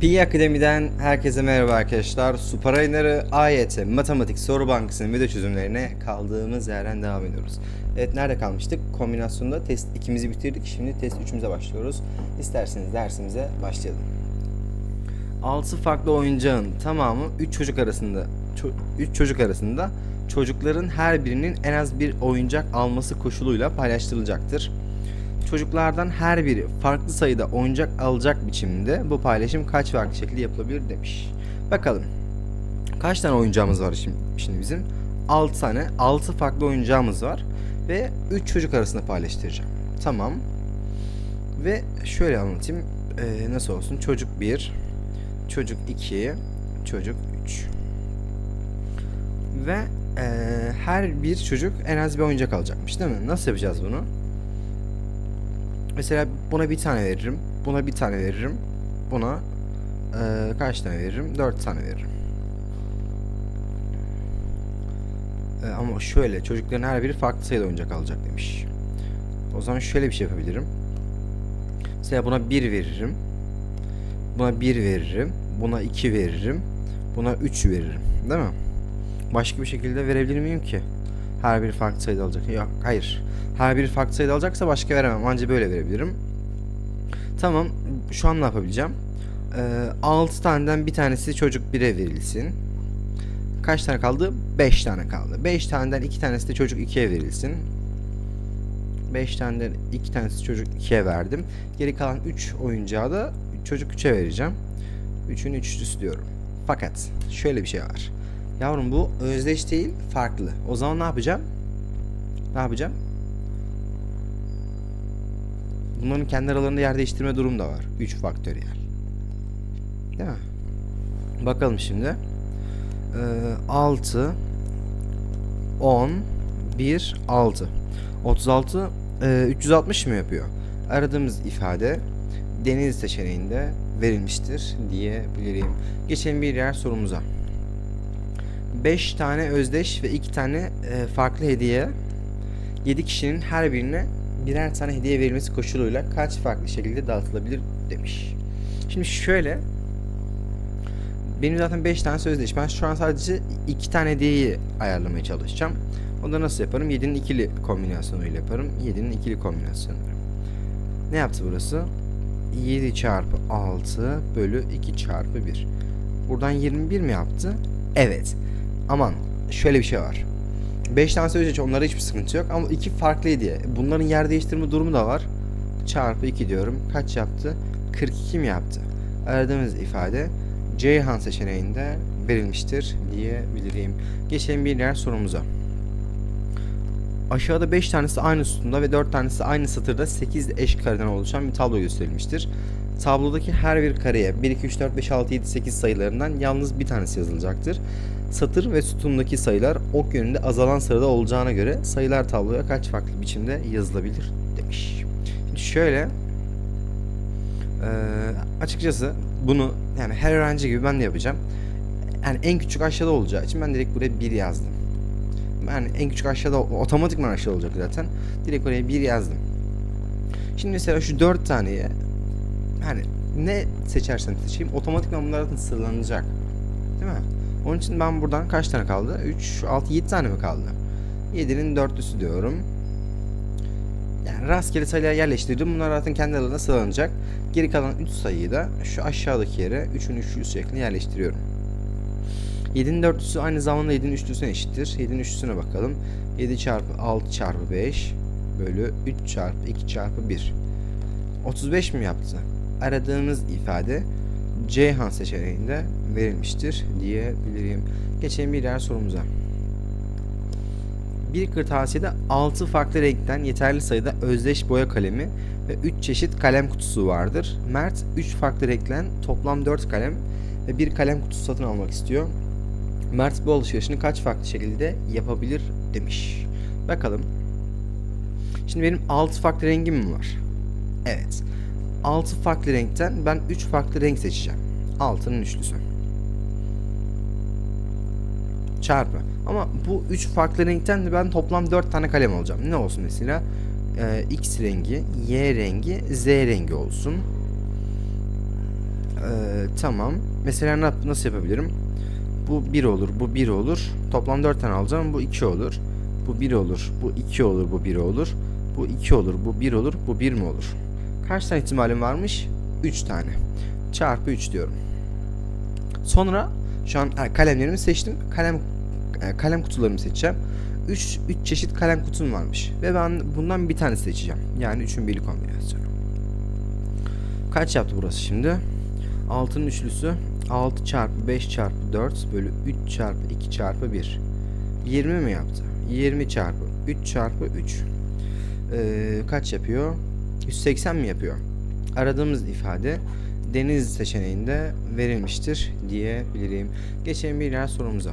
Pi Akademi'den herkese merhaba arkadaşlar. Super Ayınları AYT Matematik Soru Bankası'nın video çözümlerine kaldığımız yerden devam ediyoruz. Evet nerede kalmıştık? Kombinasyonda test 2'mizi bitirdik. Şimdi test 3'ümüze başlıyoruz. İsterseniz dersimize başlayalım. 6 farklı oyuncağın tamamı 3 çocuk arasında 3 çocuk arasında çocukların her birinin en az bir oyuncak alması koşuluyla paylaştırılacaktır. Çocuklardan her biri farklı sayıda oyuncak alacak biçimde bu paylaşım kaç farklı şekilde yapılabilir demiş. Bakalım. Kaç tane oyuncağımız var şimdi, şimdi bizim? 6 tane. 6 farklı oyuncağımız var. Ve 3 çocuk arasında paylaştıracağım. Tamam. Ve şöyle anlatayım. Ee, nasıl olsun? Çocuk 1, çocuk 2, çocuk 3. Ve ee, her bir çocuk en az bir oyuncak alacakmış değil mi? Nasıl yapacağız bunu? Mesela buna bir tane veririm. Buna bir tane veririm. Buna eee, kaç tane veririm? Dört tane veririm. Eee, ama şöyle çocukların her biri farklı sayıda oyuncak alacak demiş. O zaman şöyle bir şey yapabilirim. Mesela buna bir veririm. Buna bir veririm. Buna iki veririm. Buna üç veririm. Değil mi? Başka bir şekilde verebilir miyim ki? Her biri farklı sayıda alacak. Yok hayır. Her biri farklı sayıda alacaksa başka veremem. Anca böyle verebilirim. Tamam. Şu an ne yapabileceğim? Ee, 6 taneden bir tanesi çocuk 1'e verilsin. Kaç tane kaldı? 5 tane kaldı. 5 taneden 2 tanesi de çocuk 2'ye verilsin. 5 taneden 2 tanesi çocuk 2'ye verdim. Geri kalan 3 oyuncağı da çocuk 3'e vereceğim. 3'ün üçlüsü diyorum. Fakat şöyle bir şey var. Yavrum bu özdeş değil, farklı. O zaman ne yapacağım? Ne yapacağım? Bunların kendi aralarında yer değiştirme durum da var. 3 faktöriyel. Değil mi? Bakalım şimdi. Ee, 6 10 1 6 36 e, 360 mı yapıyor? Aradığımız ifade deniz seçeneğinde verilmiştir diyebilirim. Geçelim bir diğer sorumuza. 5 tane özdeş ve 2 tane e, farklı hediye 7 kişinin her birine birer tane hediye verilmesi koşuluyla kaç farklı şekilde dağıtılabilir demiş. Şimdi şöyle benim zaten 5 tane sözleş. Ben şu an sadece 2 tane hediyeyi ayarlamaya çalışacağım. Onu da nasıl yaparım? 7'nin ikili kombinasyonuyla yaparım. 7'nin ikili kombinasyonu. Ne yaptı burası? 7 çarpı 6 bölü 2 çarpı 1. Buradan 21 mi yaptı? Evet. Aman şöyle bir şey var. 5 tane söyleyecek onlara hiçbir sıkıntı yok ama iki farklı hediye. Bunların yer değiştirme durumu da var. Çarpı 2 diyorum. Kaç yaptı? 42 mi yaptı? Aradığımız ifade Ceyhan seçeneğinde verilmiştir diyebilirim. Geçelim bir diğer sorumuza. Aşağıda 5 tanesi aynı sütunda ve 4 tanesi aynı satırda 8 eş kareden oluşan bir tablo gösterilmiştir. Tablodaki her bir kareye 1, 2, 3, 4, 5, 6, 7, 8 sayılarından yalnız bir tanesi yazılacaktır. Satır ve sütundaki sayılar ok yönünde azalan sırada olacağına göre sayılar tabloya kaç farklı biçimde yazılabilir demiş. Şimdi şöyle eee, açıkçası bunu yani her öğrenci gibi ben de yapacağım. Yani en küçük aşağıda olacağı için ben direkt buraya 1 yazdım. Yani en küçük aşağıda otomatikman aşağı olacak zaten. Direkt oraya 1 yazdım. Şimdi mesela şu 4 taneye yani ne seçersen seçeyim otomatikman bunlar zaten sıralanacak. Değil mi? Onun için ben buradan kaç tane kaldı? 3, 6, 7 tane mi kaldı? 7'nin dörtlüsü diyorum. Yani rastgele sayılar yerleştirdim. Bunlar zaten kendi aralarında sıralanacak. Geri kalan 3 sayıyı da şu aşağıdaki yere 3'ün üçlüsü şeklinde yerleştiriyorum. 7'nin dörtlüsü aynı zamanda 7'nin üçlüsüne eşittir. 7'nin üçlüsüne bakalım. 7 çarpı 6 çarpı 5 bölü 3 çarpı 2 çarpı 1. 35 mi yaptı? Aradığımız ifade Ceyhan seçeneğinde verilmiştir diyebilirim. Geçelim bir diğer sorumuza. Bir kırtasiyede 6 farklı renkten yeterli sayıda özdeş boya kalemi ve 3 çeşit kalem kutusu vardır. Mert 3 farklı renkten toplam 4 kalem ve bir kalem kutusu satın almak istiyor. Mert bu alışverişini kaç farklı şekilde yapabilir demiş. Bakalım. Şimdi benim 6 farklı rengim mi var? Evet. 6 farklı renkten ben 3 farklı renk seçeceğim. 6'nın üçlüsü. Çarpı. Ama bu 3 farklı renkten de ben toplam 4 tane kalem alacağım. Ne olsun mesela? Ee, X rengi, Y rengi, Z rengi olsun. Ee, tamam. Mesela nasıl yapabilirim? Bu 1 olur, bu 1 olur. Toplam 4 tane alacağım. Bu 2 olur. Bu 1 olur, bu 2 olur, bu 1 olur. Bu 2 olur, bu 1 olur, bu 1 mi olur? Kaç tane ihtimalim varmış? 3 tane. Çarpı 3 diyorum. Sonra şu an kalemlerimi seçtim. Kalem e, kalem kutularımı seçeceğim. 3 3 çeşit kalem kutum varmış ve ben bundan bir tane seçeceğim. Yani 3'ün birlik kombinasyonu. Kaç yaptı burası şimdi? 6'nın üçlüsü 6 çarpı 5 çarpı 4 bölü 3 çarpı 2 çarpı 1. 20 mi yaptı? 20 çarpı 3 çarpı 3. Ee, kaç yapıyor? 180 mi yapıyor? Aradığımız ifade deniz seçeneğinde verilmiştir diyebilirim. Geçelim bir diğer sorumuza.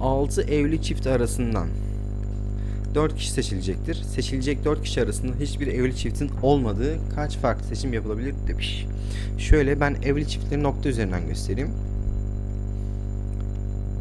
6 evli çift arasından 4 kişi seçilecektir. Seçilecek 4 kişi arasında hiçbir evli çiftin olmadığı kaç farklı seçim yapılabilir demiş. Şöyle ben evli çiftleri nokta üzerinden göstereyim.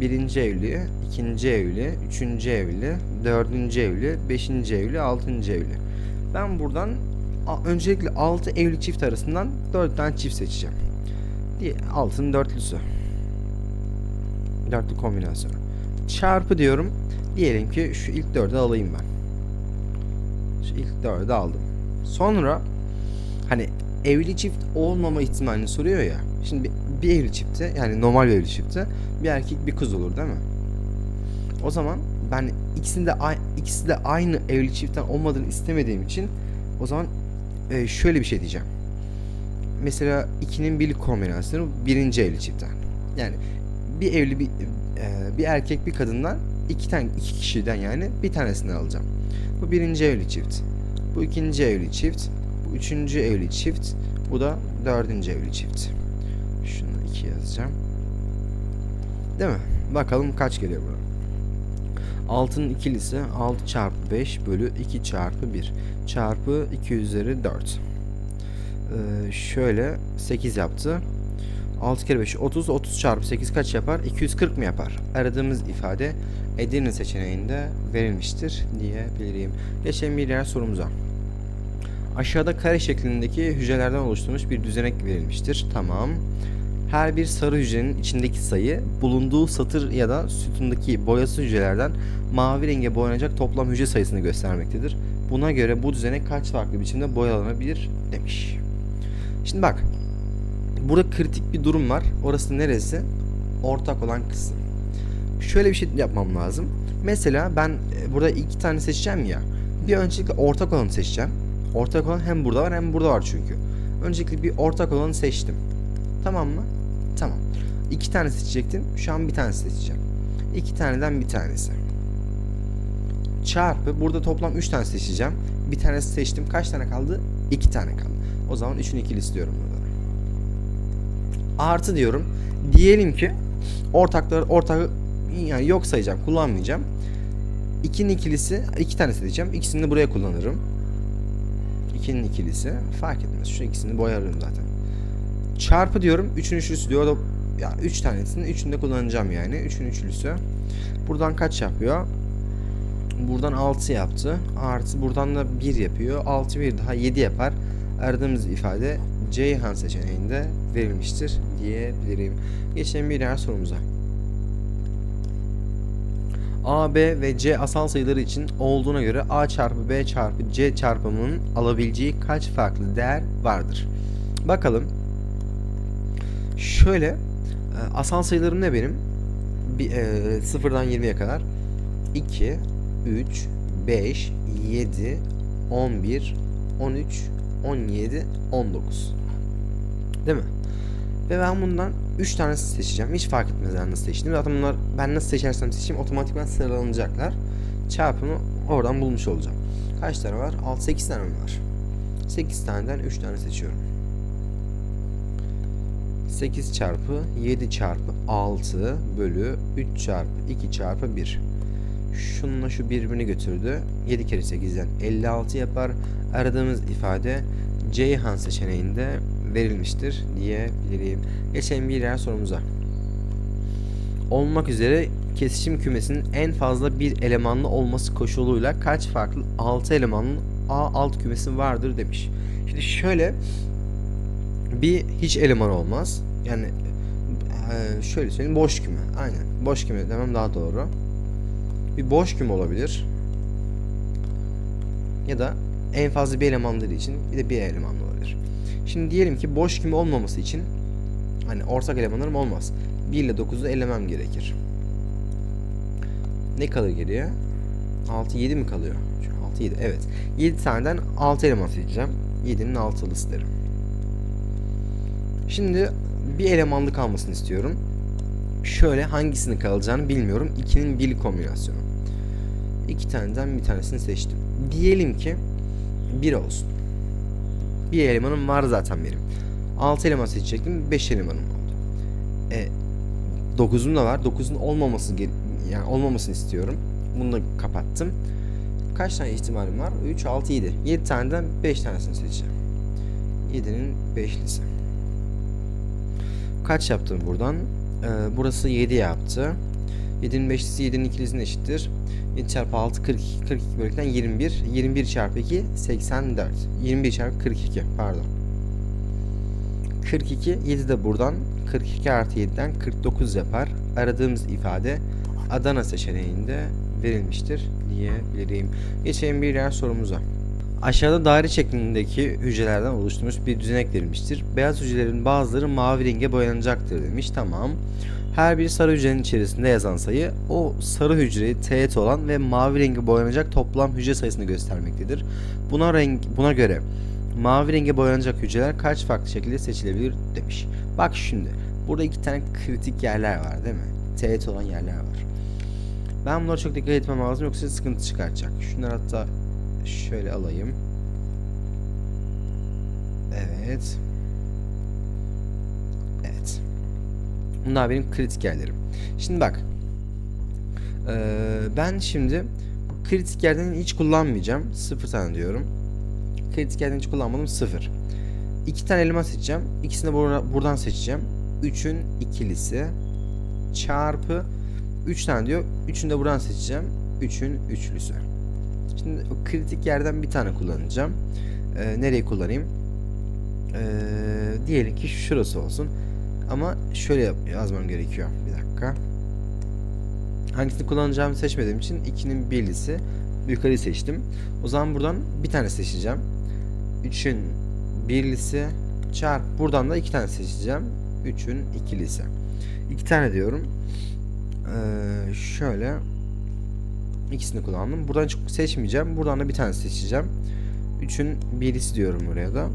Birinci evli, ikinci evli, üçüncü evli, dördüncü evli, beşinci evli, altıncı evli. Ben buradan öncelikle 6 evli çift arasından 4 tane çift seçeceğim. Diye altın dörtlüsü. Dörtlü kombinasyonu. Çarpı diyorum. Diyelim ki şu ilk dördü alayım ben. Şu ilk dördü aldım. Sonra hani evli çift olmama ihtimalini soruyor ya. Şimdi bir evli çifte yani normal bir evli çifte bir erkek bir kız olur değil mi? O zaman ben ikisinde ikisi de aynı evli çiftten olmadığını istemediğim için o zaman e, şöyle bir şey diyeceğim. Mesela ikinin bir kombinasyonu birinci evli çiftten. Yani bir evli bir e, bir erkek bir kadından iki tane iki kişiden yani bir tanesini alacağım. Bu birinci evli çift. Bu ikinci evli çift. Bu üçüncü evli çift. Bu da dördüncü evli çift. Şunu iki yazacağım. Değil mi? Bakalım kaç geliyor buna. 6'nın ikilisi 6 çarpı 5 bölü 2 çarpı 1 çarpı 2 üzeri 4. Ee, şöyle 8 yaptı. 6 kere 5 30. 30 çarpı 8 kaç yapar? 240 mı yapar? Aradığımız ifade Edirne seçeneğinde verilmiştir diyebilirim. Geçelim bir diğer sorumuza. Aşağıda kare şeklindeki hücrelerden oluşturulmuş bir düzenek verilmiştir. Tamam. Her bir sarı hücrenin içindeki sayı bulunduğu satır ya da sütundaki boyası hücrelerden mavi renge boyanacak toplam hücre sayısını göstermektedir. Buna göre bu düzenek kaç farklı biçimde boyalanabilir demiş. Şimdi bak. Burada kritik bir durum var. Orası neresi? Ortak olan kısım. Şöyle bir şey yapmam lazım. Mesela ben e, burada iki tane seçeceğim ya. Bir öncelikle ortak olanı seçeceğim. Ortak olan hem burada var hem burada var çünkü. Öncelikle bir ortak olanı seçtim. Tamam mı? Tamam. İki tane seçecektim. Şu an bir tane seçeceğim. İki taneden bir tanesi. Çarpı. Burada toplam üç tane seçeceğim. Bir tanesi seçtim. Kaç tane kaldı? İki tane kaldı. O zaman üçün ikili istiyorum burada. Artı diyorum. Diyelim ki ortaklar ortak yani yok sayacağım. Kullanmayacağım. 2'nin ikilisi iki tane seçeceğim. İkisini de buraya kullanırım. 2'nin ikilisi fark etmez. Şu ikisini boyarım zaten. Çarpı diyorum. 3'ün üçlüsü diyor. Da ya 3 tanesini 3'ünü de kullanacağım yani. 3'ün üçlüsü. Buradan kaç yapıyor? Buradan 6 yaptı. Artı buradan da 1 yapıyor. 6 bir daha 7 yapar. Aradığımız ifade Ceyhan seçeneğinde verilmiştir diyebilirim. Geçelim bir diğer sorumuza. A, B ve C asal sayıları için olduğuna göre A çarpı B çarpı C çarpımının alabileceği kaç farklı değer vardır? Bakalım. Şöyle e, asal sayılarım ne benim? Bir, e, sıfırdan 20'ye kadar 2, 3, 5, 7, 11, 13, 17, 19. Değil mi? Ve ben bundan 3 tanesini seçeceğim. Hiç fark etmez yani nasıl seçtiğim. Zaten bunlar ben nasıl seçersem seçeyim otomatikman sıralanacaklar. Çarpımı oradan bulmuş olacağım. Kaç tane var? 6 8 tane mi var? 8 taneden 3 tane seçiyorum. 8 çarpı 7 çarpı 6 bölü 3 çarpı 2 çarpı 1. Şununla şu birbirini götürdü. 7 kere 8'den 56 yapar. Aradığımız ifade Ceyhan seçeneğinde verilmiştir diyebilirim. Geçelim bir diğer sorumuza. Olmak üzere kesişim kümesinin en fazla bir elemanlı olması koşuluyla kaç farklı 6 elemanlı A alt kümesi vardır demiş. Şimdi şöyle Bir hiç eleman olmaz. Yani eee, şöyle söyleyeyim boş küme. Aynen. Boş küme demem daha doğru. Bir boş küme olabilir. Ya da en fazla bir elemanları için bir de bir elemanlı olabilir. Şimdi diyelim ki boş küme olmaması için hani ortak elemanlarım olmaz. 1 ile 9'u elemem gerekir. Ne kalır geriye? 6 7 mi kalıyor? Şu 6 7 evet. 7 taneden 6 eleman seçeceğim. 7'nin 6'lısı derim. Şimdi bir elemanlı kalmasını istiyorum. Şöyle hangisini kalacağını bilmiyorum. 2'nin birli kombinasyonu. İki taneden bir tanesini seçtim. Diyelim ki 1 olsun. Bir elemanım var zaten benim. 6 eleman seçecektim. 5 elemanım oldu. E 9'um da var. 9'un olmaması yani olmamasını istiyorum. Bunu da kapattım. Kaç tane ihtimalim var? 3, 6, 7. 7 taneden 5 tanesini seçeceğim. 7'nin 5'lisi. Kaç yaptım buradan? Ee, burası 7 yaptı. 7'nin 5'lisi 7'nin ikilisine eşittir. 7 çarpı 6 42. 42 bölükten 21. 21 çarpı 2 84. 21 çarpı 42 pardon. 42 7 de buradan 42 artı 7'den 49 yapar. Aradığımız ifade Adana seçeneğinde verilmiştir diyebilirim. Geçelim bir diğer sorumuza. Aşağıda daire şeklindeki hücrelerden oluşturmuş bir düzenek verilmiştir. Beyaz hücrelerin bazıları mavi renge boyanacaktır demiş. Tamam. Her bir sarı hücrenin içerisinde yazan sayı o sarı hücreyi teğet olan ve mavi rengi boyanacak toplam hücre sayısını göstermektedir. Buna renk buna göre mavi renge boyanacak hücreler kaç farklı şekilde seçilebilir demiş. Bak şimdi burada iki tane kritik yerler var değil mi? Teğet olan yerler var. Ben bunlara çok dikkat etmem lazım yoksa sıkıntı çıkartacak. Şunları hatta şöyle alayım. Evet. Evet. Bunlar benim kritik yerlerim. Şimdi bak. Ee, ben şimdi bu kritik yerden hiç kullanmayacağım. Sıfır tane diyorum. Kritik yerden hiç kullanmadım. Sıfır. İki tane eleman seçeceğim. İkisini de bura- buradan seçeceğim. Üçün ikilisi çarpı 3 tane diyor. Üçünü de buradan seçeceğim. Üçün üçlüsü. Şimdi o kritik yerden bir tane kullanacağım. Ee, nereyi kullanayım? Ee, diyelim ki şurası olsun. Ama şöyle yazmam gerekiyor. Bir dakika. Hangisini kullanacağımı seçmediğim için 2'nin birlisi yukarıyı seçtim. O zaman buradan bir tane seçeceğim. 3'ün birlisi çarp buradan da iki tane seçeceğim. 3'ün ikilisi. İki tane diyorum. Ee, şöyle ikisini kullandım. Buradan çok seçmeyeceğim. Buradan da bir tane seçeceğim. 3'ün birlisi diyorum buraya da.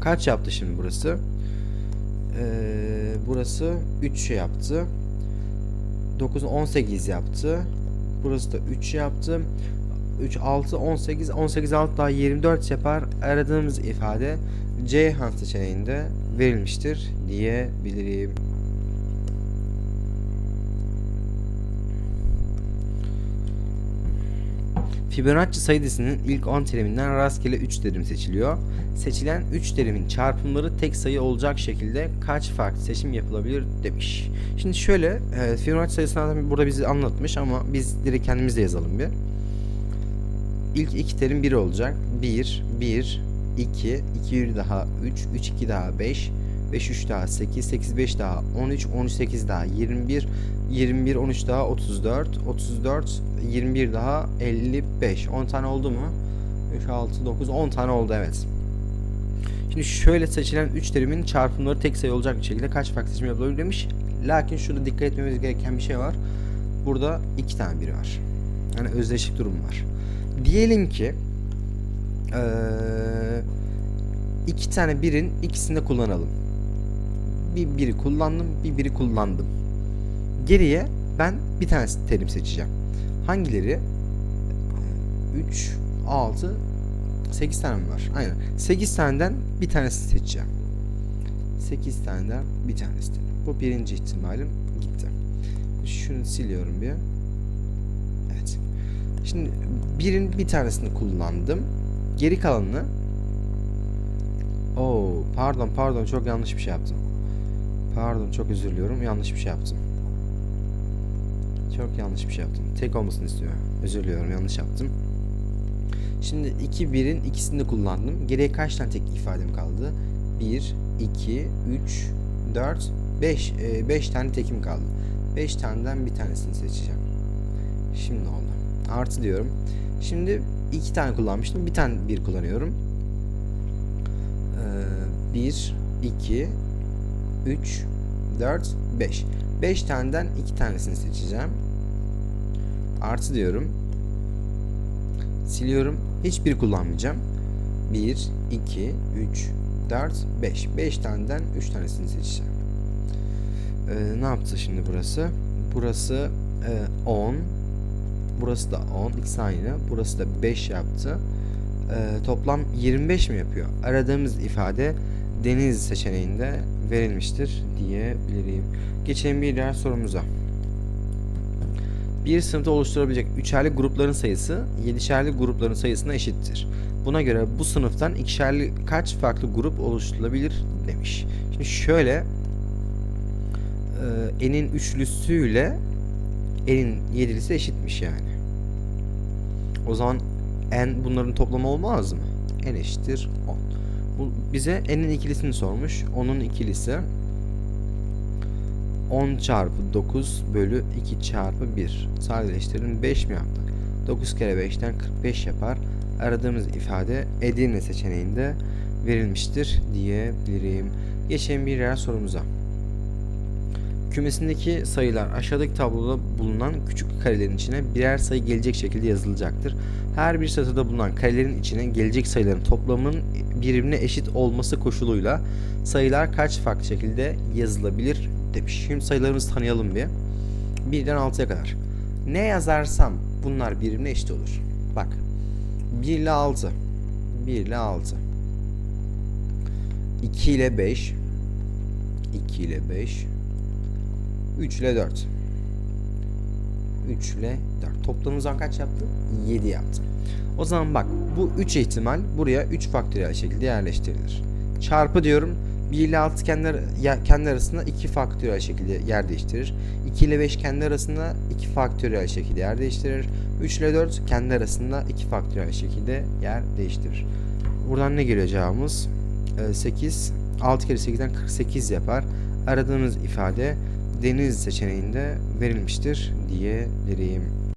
Kaç yaptı şimdi burası? Ee, burası 3 yaptı. 9 18 yaptı. Burası da 3 yaptı. 3 6 18 18 6 daha 24 yapar. Aradığımız ifade Ceyhan seçeneğinde verilmiştir diyebilirim. Fibonacci sayı dizisinin ilk 10 teriminden rastgele 3 terim seçiliyor. Seçilen 3 terimin çarpımları tek sayı olacak şekilde kaç farklı seçim yapılabilir demiş. Şimdi şöyle e, Fibonacci sayısını burada bizi anlatmış ama biz direkt kendimiz de yazalım bir. İlk iki terim 1 olacak. 1, 1, 2, 2 1 daha 3, 3 2 daha 5, 5 3 daha 8, 8 5 daha 13, 13 8 daha 21, 21 13 daha 34, 34 21 daha 55. 10 tane oldu mu? 3 6 9 10 tane oldu evet. Şimdi şöyle seçilen 3 terimin çarpımları tek sayı olacak bir şekilde kaç farklı seçim yapılabilir demiş. Lakin şurada dikkat etmemiz gereken bir şey var. Burada 2 tane biri var. Yani özdeşlik durumu var. Diyelim ki eee iki tane birin ikisini de kullanalım. Bir biri kullandım, bir biri kullandım. Geriye ben bir tane terim seçeceğim. Hangileri? 3, 6, 8 tane mi var? Aynen. 8 taneden bir tanesini seçeceğim. 8 taneden bir tanesi. Bu birinci ihtimalim gitti. Şunu siliyorum bir. Evet. Şimdi birin bir tanesini kullandım. Geri kalanını Oo, pardon pardon çok yanlış bir şey yaptım. Pardon çok özür diliyorum. Yanlış bir şey yaptım. Çok yanlış bir şey yaptım. Tek olmasını istiyor. Özür diliyorum yanlış yaptım. Şimdi 2 1'in ikisini de kullandım. Geriye kaç tane tek ifadem kaldı? 1 2 3 4 5 5 tane tekim kaldı. 5 taneden bir tanesini seçeceğim. Şimdi oldu. Artı diyorum. Şimdi iki tane kullanmıştım. Bir tane bir kullanıyorum. 1 2 3 4 5 5 taneden 2 tanesini seçeceğim. Artı diyorum. Siliyorum. Hiçbir kullanmayacağım. 1 2 3 4 5 5 taneden 3 tanesini seçeceğim. Ee, ne yaptı şimdi burası? Burası e, 10. Burası da 10. İkisi aynı. Burası da 5 yaptı. Ee, toplam 25 mi yapıyor? Aradığımız ifade deniz seçeneğinde verilmiştir diyebilirim. Geçelim bir diğer sorumuza. Bir sınıfta oluşturabilecek üçerli grupların sayısı yedişerli grupların sayısına eşittir. Buna göre bu sınıftan ikişerli kaç farklı grup oluşturulabilir demiş. Şimdi şöyle enin üçlüsüyle enin yedilisi eşitmiş yani. O zaman n bunların toplamı olmaz mı? n eşittir 10. Bu bize n'in ikilisini sormuş. Onun ikilisi 10 çarpı 9 bölü 2 çarpı 1. Sadeleştirelim 5 mi yaptı? 9 kere 5'ten 45 yapar. Aradığımız ifade Edirne seçeneğinde verilmiştir diyebilirim. Geçelim bir diğer sorumuza. Kümesindeki sayılar aşağıdaki tabloda bulunan küçük karelerin içine birer sayı gelecek şekilde yazılacaktır. Her bir satırda bulunan karelerin içine gelecek sayıların toplamının birbirine eşit olması koşuluyla sayılar kaç farklı şekilde yazılabilir demiş. Şimdi sayılarımızı tanıyalım bir. 1'den 6'ya kadar. Ne yazarsam bunlar birbirine eşit olur. Bak. 1 ile 6. 1 ile 6. 2 ile 5. 2 ile 5. 3 ile 4. 3 ile 4. Toplamımız zaman kaç yaptı? 7 yaptı. O zaman bak bu 3 ihtimal buraya 3 faktöriyel şekilde yerleştirilir. Çarpı diyorum. 1 ile 6 kendi, kendi arasında 2 faktöriyel şekilde yer değiştirir. 2 ile 5 kendi arasında 2 faktöriyel şekilde yer değiştirir. 3 ile 4 kendi arasında 2 faktöriyel şekilde yer değiştirir. Buradan ne geliyor cevabımız? Ee, 8. 6 kere 8'den 48 yapar. Aradığımız ifade deniz seçeneğinde verilmiştir diyebilirim.